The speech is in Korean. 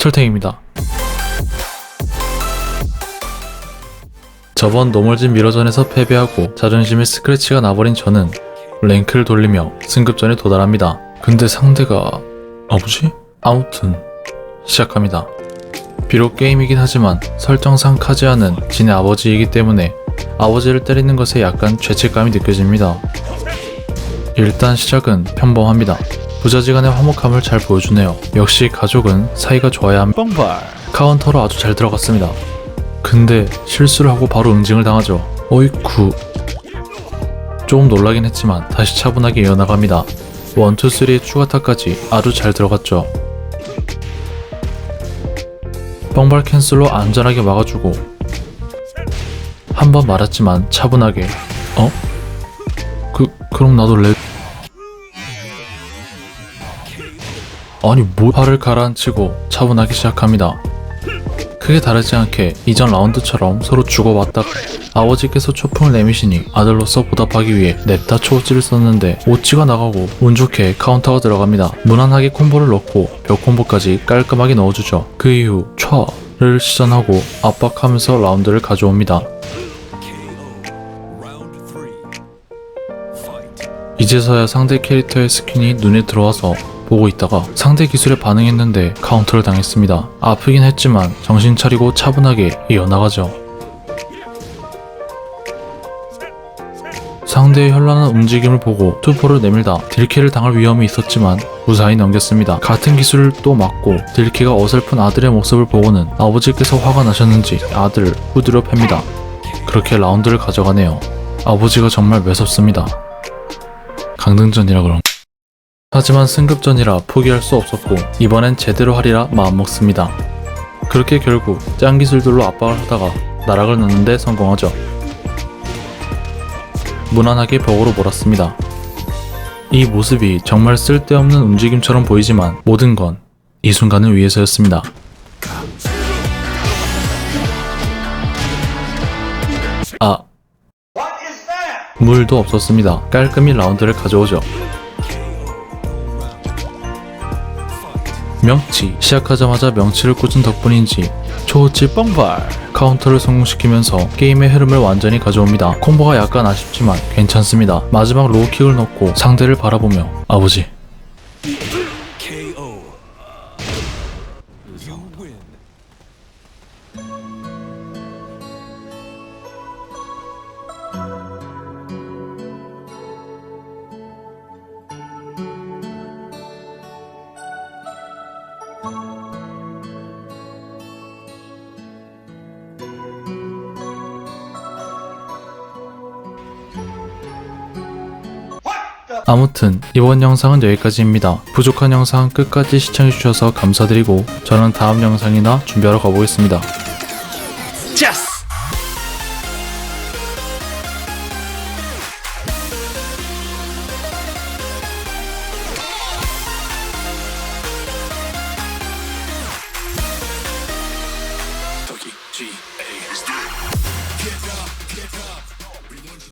철탱입니다. 저번 노멀진 미러전에서 패배하고 자존심에 스크래치가 나버린 저는 랭크를 돌리며 승급전에 도달합니다. 근데 상대가 아버지? 아무튼 시작합니다. 비록 게임이긴 하지만 설정상 카즈야는 진의 아버지이기 때문에 아버지를 때리는 것에 약간 죄책감이 느껴집니다. 일단 시작은 평범합니다. 부자지간의 화목함을 잘 보여주네요. 역시 가족은 사이가 좋아야 합니다. 뻥발 카운터로 아주 잘 들어갔습니다. 근데 실수를 하고 바로 응징을 당하죠. 어이쿠. 조금 놀라긴 했지만 다시 차분하게 이어나갑니다. 1, 2, 3의 추가타까지 아주 잘 들어갔죠. 뻥발 캔슬로 안전하게 막아주고 한 번 말았지만 차분하게 어? 그 그럼 나도 레 아니 뭐 화를 가라앉히고 차분하게 시작합니다. 크게 다르지 않게 이전 라운드처럼 서로 주고받다가 아버지께서 초풍을 내미시니 아들로서 보답하기 위해 냅다 초호찌를 썼는데 오찌가 나가고 운 좋게 카운터가 들어갑니다. 무난하게 콤보를 넣고 벽 콤보까지 깔끔하게 넣어주죠. 그 이후 촤를 시전하고 압박하면서 라운드를 가져옵니다. 이제서야 상대 캐릭터의 스킨이 눈에 들어와서 보고 있다가 상대 기술에 반응했는데 카운터를 당했습니다. 아프긴 했지만 정신 차리고 차분하게 이어나가죠. 상대의 현란한 움직임을 보고 투포를 내밀다 딜키를 당할 위험이 있었지만 무사히 넘겼습니다. 같은 기술을 또 맞고 딜키가 어설픈 아들의 모습을 보고는 아버지께서 화가 나셨는지 아들을 후드려 팹니다. 그렇게 라운드를 가져가네요. 아버지가 정말 매섭습니다. 강등전이라 그런 하지만 승급전이라 포기할 수 없었고 이번엔 제대로 하리라 마음먹습니다. 그렇게 결국 짱 기술들로 압박을 하다가 나락을 넣는데 성공하죠. 무난하게 벽으로 몰았습니다. 이 모습이 정말 쓸데없는 움직임처럼 보이지만 모든 건 이 순간을 위해서였습니다. 아, 물도 없었습니다. 깔끔히 라운드를 가져오죠. 명치 시작하자마자 명치를 꽂은 덕분인지 초호치 뻥발 카운터를 성공시키면서 게임의 흐름을 완전히 가져옵니다. 콤보가 약간 아쉽지만 괜찮습니다. 마지막 로우킥을 넣고 상대를 바라보며 아버지 아무튼 이번 영상은 여기까지입니다. 부족한 영상 끝까지 시청해주셔서 감사드리고 저는 다음 영상이나 준비하러 가보겠습니다. Yes! Get up.